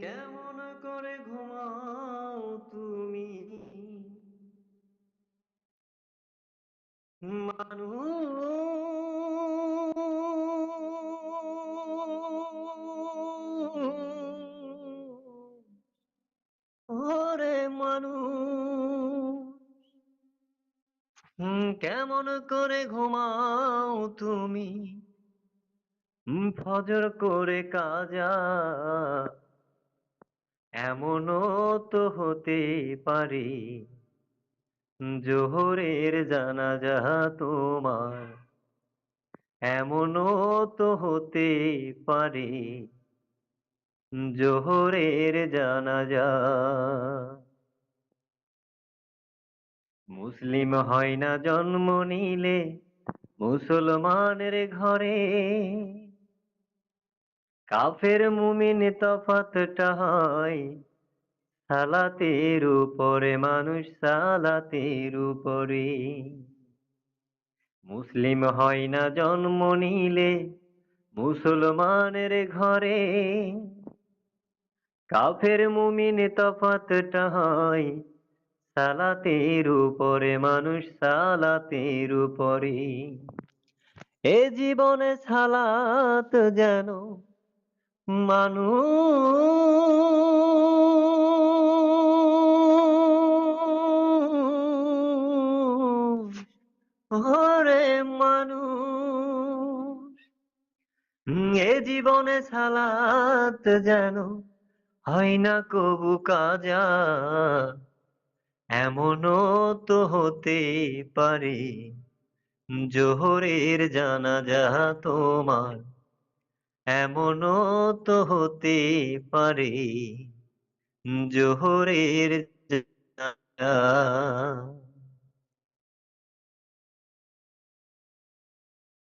কেমন করে ঘুমাও তুমি? মানুষ ওরে কেমন করে ঘুমাও তুমি? ফজর করে কাজা। এমনও তো হতে পারে, জোহরের জানাজা তোমার। এমনও তো হতে পারে, জোহরের জানাজা। মুসলিম হয় না জন্ম নিলে, মুসলমানের ঘরে কাফের মুমিন তফাতটা হয়। সালাতের উপরে, মানুষ সালাতের উপরে। মুসলিম হয় না জন্ম নিলে, মুসলমানের ঘরে। কাফের মুমিন তফাতটা হয়, সালাতের উপরে, মানুষ সালাতের উপরে। এ জীবনে সালাত যেন মানুষ ওরে মানুষ। এ জীবনে সালাত যেন হয় না কবু কাজা, এমনও তো হতে পারে। জোহরের জানাজা তোমার এমনও তো হতে পারে জোহরের